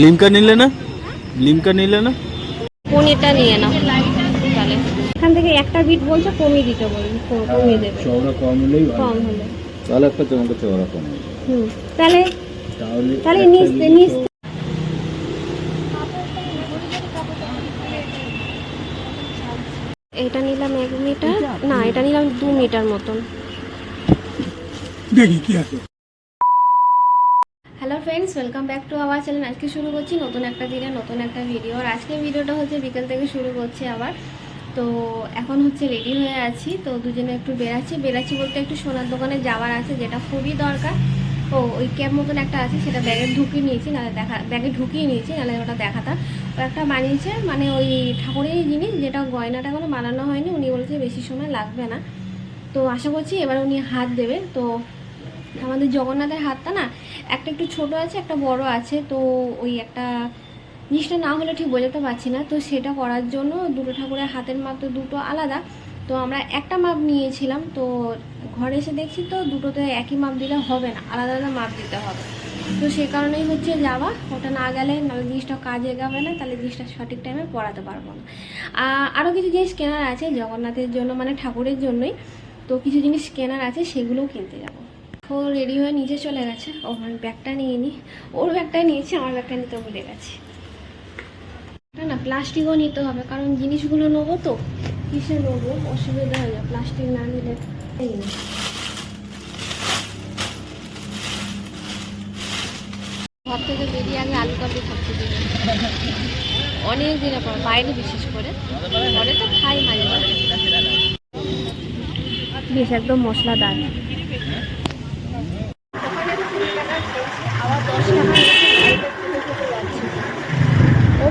লিমকা নিলে না? লিমকা নিলে না? পনিরটা নিয়ে নাও। তাহলে। এখান থেকে একটা বিট বলছে কমিয়ে দিতে বলুন কমিয়ে দেবে। চওড়া কম হলেই কম হলে। তাহলে একটা তোমাকে চওড়া কম হুম। তাহলে তাহলে নিচ নিচ এটা নিলাম এক মিটার। না এটা নিলাম দু মিটার মতন। দেখি কি আছে। Hello friends welcome back to our channel আজকে শুরু করছি নতুন একটা দিনে নতুন একটা ভিডিও আর আজকে ভিডিওটা হচ্ছে বিকেল থেকে শুরু করছি আবার। তো এখন হচ্ছে রেডি হয়ে আছি। তো দুজনে একটু বেরাচ্ছি। বেরাচ্ছি বলতে একটু সোনার দোকানে যাওয়ার আছে, যেটা খুবই দরকার। ও, ওই ক্যাব মতন একটা আছে, সেটা ব্যাগে ঢুকিয়ে নিয়েছি, নাহলে দেখা ব্যাগে ঢুকিয়ে নিয়েছি, নাহলে ওটা দেখাতাম। ও একটা বানিয়েছে মানে ওই ঠাকুরেরই জিনিস, যেটা গয়নাটা কোনো বানানো হয়নি। উনি বলছে বেশি সময় লাগবে না। তো আশা করছি এবার উনি হাত দেবে। তো আমাদের জগন্নাথের হাতটা না, একটা একটু ছোট আছে, একটা বড় আছে, তো ওই একটা জিনিসটা না হলে ঠিক বোঝাতে পারছি না। তো সেটা করার জন্য দুটো ঠাকুরের হাতের মাপ তো দুটো আলাদা। তো আমরা একটা মাপ নিয়েছিলাম, তো ঘরে এসে দেখছি তো দুটোতে একই মাপ দিলে হবে না, আলাদা আলাদা মাপ দিতে হবে। তো সে কারণেই হচ্ছে যাওয়া, ওটা না গেলে নাহলে জিনিসটা কাজে গাবে না, তাহলে জিনিসটা সঠিক টাইমে পড়াতে পারব না। আরও কিছু জিনিস কেনার আছে, জগন্নাথের জন্য মানে ঠাকুরের জন্যই। তো কিছু জিনিস কেনার আছে, সেগুলোও কিনতে যাব। ও রেডি হয়ে নিজে চলে গেছে। ও, আমি ব্যাগটা নিয়ে নি। ওর ব্যাগটা নিয়েছি, আমার ব্যাগটা নিতে ভুলে গেছে। না, প্লাস্টিকও নিতে হবে, কারণ জিনিসগুলো নেব তো, কিসে নেব? অসুবিধা হয়ে যায় প্লাস্টিক না নিলে ঘর থেকে বেরিয়ে আগে আলু কাবলি খাচ্ছি। অনেক দিনের পর, বাইরে বিশেষ করে। ঘরে তো খাই মাঝে মাঝে। বেশ, একদম মশলাদার। ও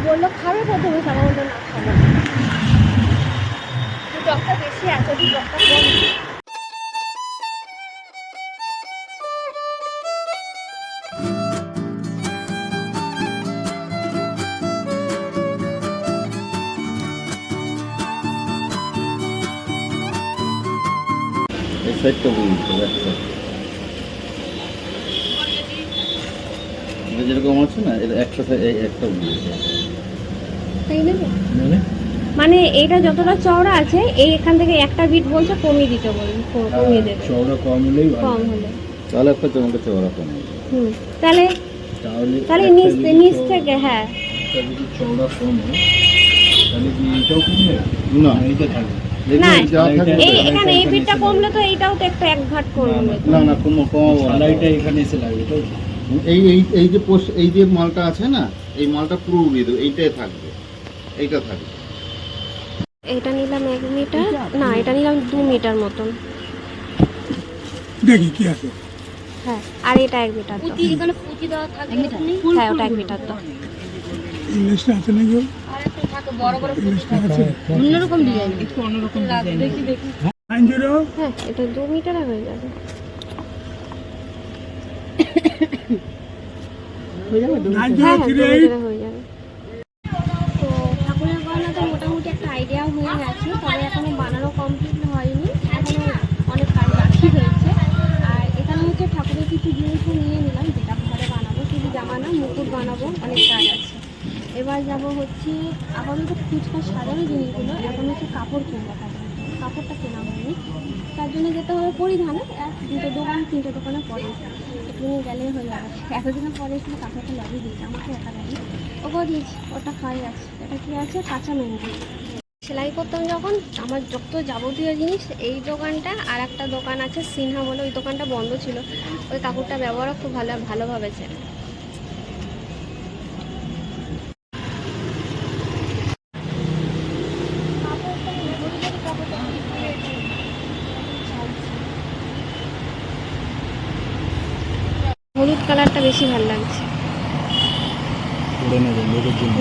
বলল খাবে প্রথমে আমার মতো না খাবে। বেশি আছে টকটা কম সাইডটা বুঝতে ব্যাক সাইড এটা যেরকম আছে না এটা একটা এই একটা নেবে মানে? এইটা যতটা চওড়া আছে এই এখান থেকে একটা বিট বলছে কমিয়ে দিতে বলুন ক- কমিয়ে দেবে। চওড়া কম হলেই কম হলে। তাহলে একটা তোমাকে চওড়া কম হবে হুম তাহলে তাহলে নিচ নিচ থেকে হ্যাঁ। চওড়া কম তাহলে কি এটাও কমবে না। এইটা থাকবে। না এই এখানে এই বিটটা কমলে তো এইটাও তো একটু এক ঘাট কমবে না না কম কমাবো না। এখানে এসে লাগবে তো এই এই এই যে পোস্ট এই যে মালটা আছে না এই মালটা পুরো উড়িয়ে দেবো এইটাই থাকবে এইটা থাকবে। এটা নিলাম এক মিটার না এটা নিলাম দু মিটার মতন। দেখি কি আছে। হ্যাঁ আর এটা এক মিটার তো এখানে পুঁতি দেওয়া থাকে হ্যাঁ ওটা এক মিটার তো ইংলিশটা আছে নাকি? বড় বড় আছে। অন্যরকম ডিজাইন একটু অন্যরকম ডিজাইন নাইন হ্যাঁ এটা দু মিটারে হয়ে যাবে। হ্যাঁ হ্যাঁ হয়ে যাবে। তো ঠাকুরের গয়নাতে মোটামুটি একটা আইডিয়া হয়ে গেছে তবে এখনও বানানো কমপ্লিট হয়নি এখনও অনেক কাজ বাকি রয়েছে আর এখানে হচ্ছে ঠাকুরের কিছু জিনিসও নিয়ে নিলাম যেটা ঘরে বানাবো শুধু জামা না মুকুট বানাবো অনেক কাজ আছে। এবার যাব হচ্ছে আপাতত ফুচকা সাজানো জিনিসগুলো এখন হচ্ছে কাপড় কিনতে হবে কাপড়টা কেনা হয়নি। তার জন্য যেতে হবে পরিধানে। এক, দুটো দোকান, তিনটে দোকানে পরে। একটু গেলে যাবে। এতদিনের পরে শুধু কাপড়টা লাগিয়ে দিয়েছি। আমাকে একা লাগে। ওকেও দিয়েছি, ওটা খাই আছে। এটা কি আছে? কাঁচা মেহেন্দি সেলাই করতাম যখন, আমার যত যাবতীয় জিনিস, এই দোকানটা আর একটা দোকান আছে সিনহা বলে, ওই দোকানটা বন্ধ ছিল। ওই কাপড়টা ব্যবহারও খুব ভালো ভালোভাবে ছিল হলুদ কালারটা বেশি ভালো লাগছে।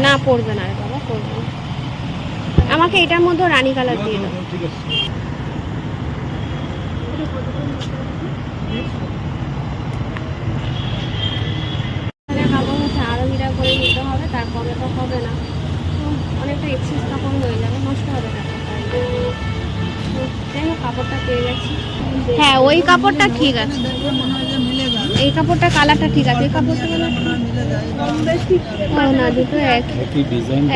না পড়বে না বাবা পড়বে না। আমাকে এটার মধ্যে রানী কালার দিয়ে দাও। আরও বিরা করে নিতে হবে তার কমে তো হবে না। অনেকটা এক্সেস হয়ে যাবে নষ্ট হবে যাই হোক কাপড়টা পেয়ে গেছি। হ্যাঁ ওই কাপড়টা ঠিক আছে। এই কাপড়টা কালারটা ঠিক আছে এই কাপড়টা ও না দুটো এক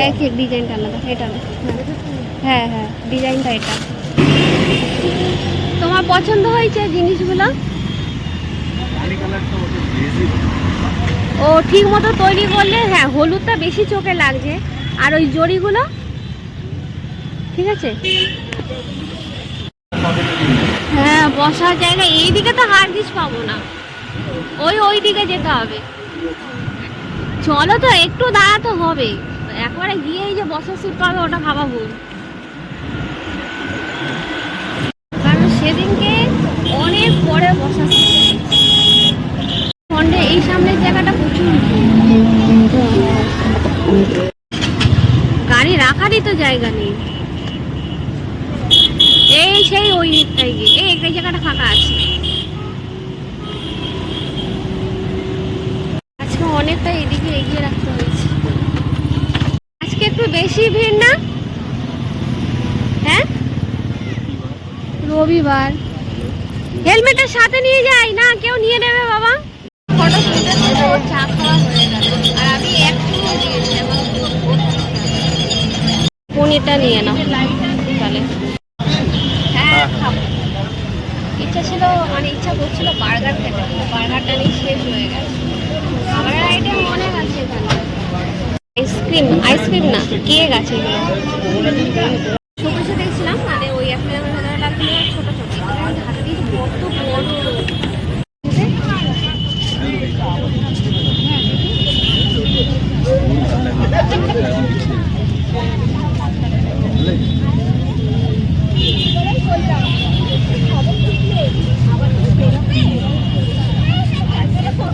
এক এক ডিজাইনটা আলাদা এটা না। হ্যাঁ হ্যাঁ ডিজাইনটা এটা। তোমার পছন্দ হয়েছে জিনিসগুলো? ও ঠিক মতো তৈরি করলে হ্যাঁ হলুদটা বেশি চোখে লাগছে। আর ওই জড়িগুলো? ঠিক আছে? হ্যাঁ বসার জায়গা এইদিকে তো হারগিস পাবো না। ওই ওই দিকে যেতে হবে। চলো তো, একটু দাঁড়াতে হবে। একবারে গিয়ে এই যে বসার সিট পাবে, ওটা ভাবা ভুল। কারণ সেদিনকে অনেক পরে বসার সিট এই সামনের জায়গাটা প্রচুর গাড়ি রাখারই তো জায়গা নেই এই সেই ওই দিকটাই গিয়ে এই একটা জায়গাটা ফাঁকা আছে আজকে অনেকটা এদিকে এগিয়ে রাখতে হয়েছে আজকে একটু বেশি ভিড় না হ্যাঁ রবিবার। হেলমেটের সাথে নিয়ে যাই না কেউ নিয়ে নেবে বাবা? ফটো তুলতে ওর চা খাওয়া হয়ে গেল। আর আমি এক চুমো দিয়েছি এখন পনিরটা নিয়ে নাও। তাহলে। হ্যাঁ খাব। ইচ্ছা ছিল মানে ইচ্ছা করছিল বার্গার খেতে বার্গারটা নিয়ে শেষ হয়ে গেছে। খাবারের আইটেম অনেক আছে এখানে। আইসক্রিম আইসক্রিম না কেক আছে এগুলো ছোটো দেখছিলাম মানে ওই এক মিনিটের ভেতরে লাগল ছোটো ছোট হাতির কত বড়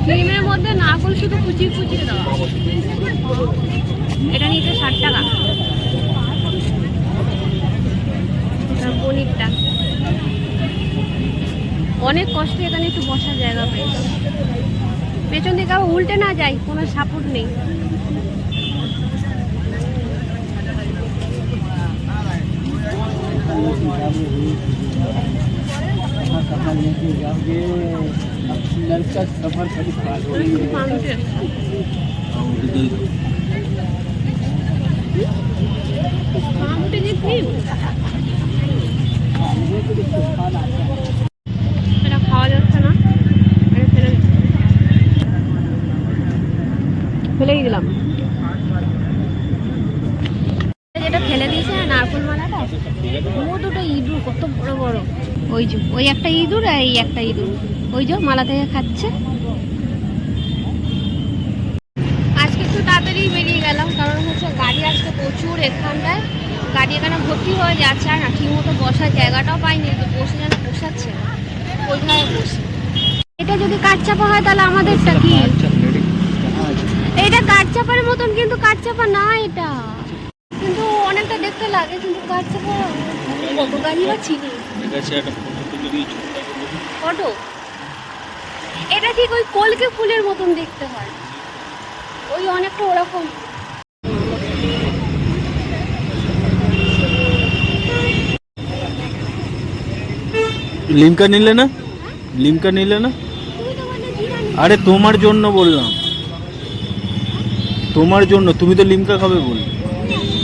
ক্রিমের মধ্যে নারকল শুধু কুচিয়ে কুচিয়ে দেওয়া এটা নিতে ষাট টাকা আর পনিরটা অনেক কষ্টে এখানে একটু বসার জায়গা পেয়েছি পেছন দিকে আবার উল্টে না যাই কোনো সাপোর্ট নেই सफर ওই একটা ইঁদুর আর এই একটা ইঁদুর। ওই যে মালা থেকে খাচ্ছে। আজকে একটু তাড়াতাড়ি বেরিয়ে গেলাম, কারণ হচ্ছে গাড়ি আজকে প্রচুর এখানটায়। গাড়ি এখানে ভর্তি হয়ে যাচ্ছে, আর না ঠিক মতো বসার জায়গাটাও পাইনি যে বসে যেন বসাচ্ছে কোথায় বসে? এটা যদি কাঠ চাপা হয় তাহলে আমাদেরটা কি? এটা কাঠ চাপার মতন, কিন্তু কাঠ চাপা না এটা। কিন্তু অনেকটা দেখতে লাগে, কিন্তু কাঠ চাপা কত ফটো? এটা ঠিক ওই কলকে ফুলের মতন দেখতে হয়। ওই অনেকটা ওরকম। লিমকা নিলে না? লিমকা নিলে না? আরে তোমার জন্য বললাম। তোমার জন্য তুমি তো লিমকা খাবে বল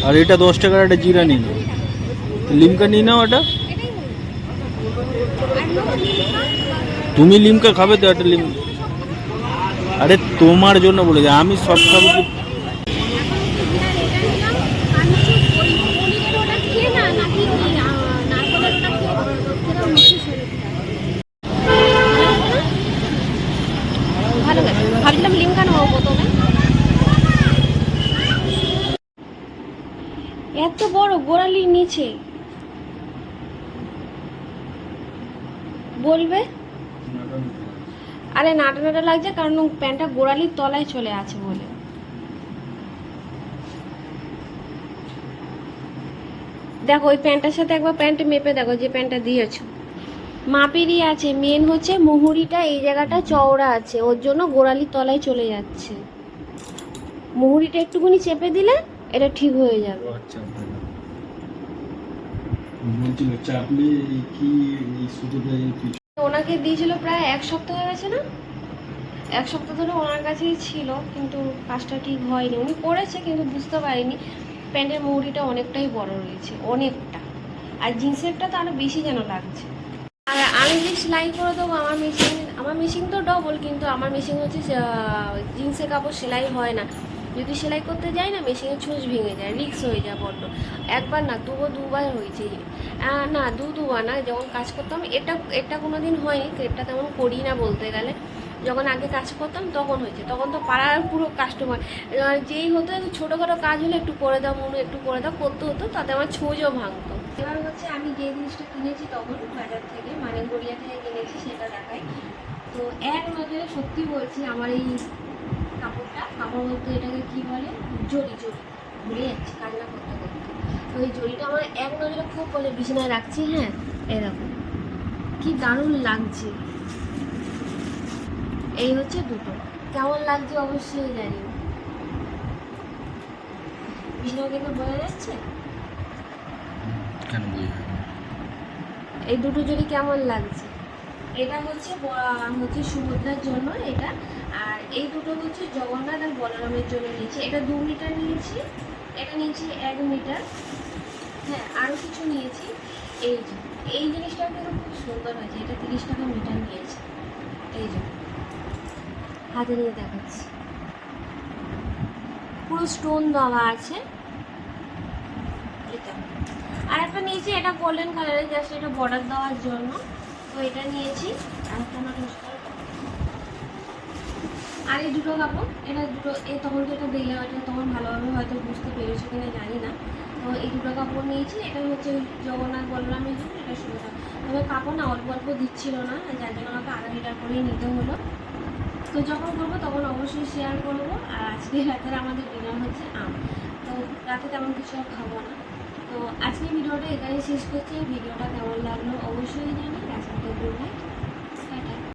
আর এটা দশ টাকার একটা জিরা নিন লিমকা নিয়ে নাও এটা এটাই বলছি আর লোক লিখা তুমি লিমকা খাবে তো একটা লিম। আরে তোমার জন্য বলেছি আমি সব খাব এত বড় গোড়ালির নিচে। বলবে? আরে নাটা নাটা লাগছে কারণ প্যান্টটা গোড়ালির তলায় চলে আছে বলে। দেখো, ওই প্যান্টটার সাথে একবার প্যান্ট মেপে দেখো যে প্যান্টটা দিয়েছ। মাপেরই আছে মেন হচ্ছে মুহুরিটা, এই জায়গাটা চওড়া আছে, ওর জন্য গোড়ালির তলায় চলে যাচ্ছে। মুহুরিটা একটুখানি চেপে দিলে এটা ঠিক হয়ে যাবে। আচ্ছা। বলছিল, চাপলে কি এই সুতোটা ওনাকে দিয়েছিল প্রায় এক সপ্তাহ হয়ে গেছে না? এক সপ্তাহ ধরে ওনার কাছেই ছিল, কিন্তু কাজটা ঠিক হয়নি। উনি করেছে, কিন্তু বুঝতে পারিনি। প্যান্টের মৌরিটা অনেকটাই বড় রয়েছে, অনেকটা। আর জিন্সেরটা তো আরও বেশি যেন লাগছে। আর আমি যে সেলাই করে দেবো, আমার মেশিন আমার মেশিন তো ডবল কিন্তু আমার মেশিন হচ্ছে জিন্সের কাপড় সেলাই হয় না। যদি সেলাই করতে যাই না মেশিনের ছুঁচ ভেঙে যায় রিক্স হয়ে যায় বড্ড। একবার না দুবার দুবার হয়েছে। না, দু দুবার না, যখন কাজ করতাম, এটা এটা কোনো দিন হয়নি, এটা তেমন করি না বলতে গেলে। যখন আগে কাজ করতাম, তখন হয়েছে। তখন তো পাড়ার পুরো কাস্টমার যেই হতো, ছোটোখাটো কাজ হলে একটু করে দাও, মনে, একটু করে দাও, করতে হতো, তাতে আমার ছুঁচও ভাঙতো। এবার হচ্ছে আমি যে জিনিসটা কিনেছি তখন, বাজার থেকে মানে গড়িয়া থেকে কিনেছি, সেটা দেখাই। তো এক নজরে সত্যি বলছি, আমার এই কাপড়টা কাপড় বলতে এটাকে কি বলে? জরি জরি ভুলে যাচ্ছি কান্না করতে করতে। তো এই জরিটা আমার এক নজরে খুব বলে বিছানায় রাখছি হ্যাঁ? এরকম। কি দারুণ লাগছে। এই হচ্ছে দুটো। কেমন লাগছে অবশ্যই জানি। বিছানা থেকে বোঝা যাচ্ছে? কেন এই দুটো জড়ি কেমন লাগছে? এটা হচ্ছে হচ্ছে সুভদ্রার জন্য এটা। আর এই দুটো হচ্ছে জগন্নাথ আর বলরামের জন্য নিয়েছি। এটা দু মিটার নিয়েছি, এটা নিয়েছি এক মিটার। হ্যাঁ আরও কিছু নিয়েছি। এই যে, এই জিনিসটা কিন্তু খুব সুন্দর হয়েছে, এটা তিরিশ টাকা মিটার নিয়েছে। এই যে, হাতে নিয়ে দেখাচ্ছি। পুরো স্টোন দেওয়া আছে। এটা। আর একটা নিয়েছি, এটা গোল্ডেন কালারের জাস্ট এটা বর্ডার দেওয়ার জন্য। তো এটা নিয়েছি, আর একটা আমার আর এই দুটো কাপড়, এটা দুটো এই তখন তো এটা দিলে এটা তখন ভালোভাবে হয়তো বুঝতে পেরেছ কিনা জানি না। তো এই দুটো কাপড় নিয়েছি এটা হচ্ছে জগন্নাথ বলরামের জন্য, এটা সুবিধা তবে কাপড় না অল্প অল্প দিচ্ছিল না, যার জন্য আমাকে আধা লিটার করেই নিতে হলো। তো যখন করব তখন অবশ্যই শেয়ার করব, আর আজকে রাতের আমাদের ডিনার হচ্ছে আম। তো রাতে তেমন কিছু আর খাব না। তো আজকে ভিডিওটা এখানে শেষ করছি, ভিডিওটা কেমন লাগল